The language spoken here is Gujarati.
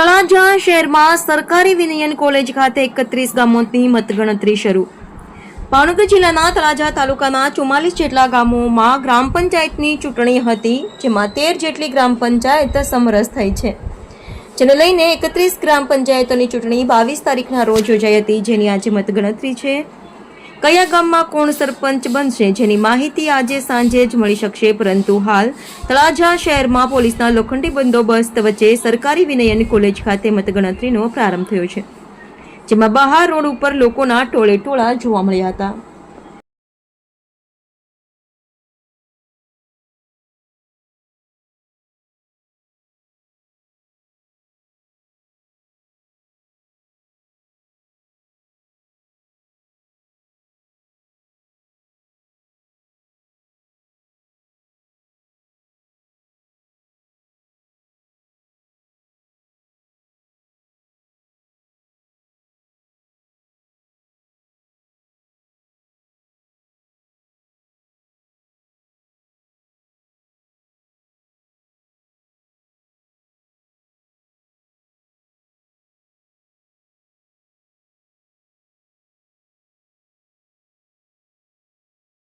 તળાજા શહેરમાં સરકારી વિનયન કોલેજ ખાતે એકત્રીસ ગામોની મતગણતરી શરૂ. ભાવનગર જિલ્લાના તળાજા તાલુકાના ચુમ્માલીસ જેટલા ગામોમાં ગ્રામ પંચાયતની ચૂંટણી હતી, જેમાં તેર જેટલી ગ્રામ પંચાયત સમરસ થઈ છે. જેને લઈને એકત્રીસ ગ્રામ પંચાયતોની ચૂંટણી બાવીસ તારીખના રોજ યોજાઈ હતી, જેની આજે મતગણતરી છે. કયા ગામમાં કોણ સરપંચ બનશે જેની માહિતી આજે સાંજે જ મળી શકશે, પરંતુ હાલ તળાજા શહેરમાં પોલીસના લોખંડી બંદોબસ્ત વચ્ચે સરકારી વિનયન કોલેજ ખાતે મતગણતરીનો પ્રારંભ થયો છે, જેમાં બહાર રોડ ઉપર લોકોના ટોળે ટોળા જોવા મળ્યા હતા.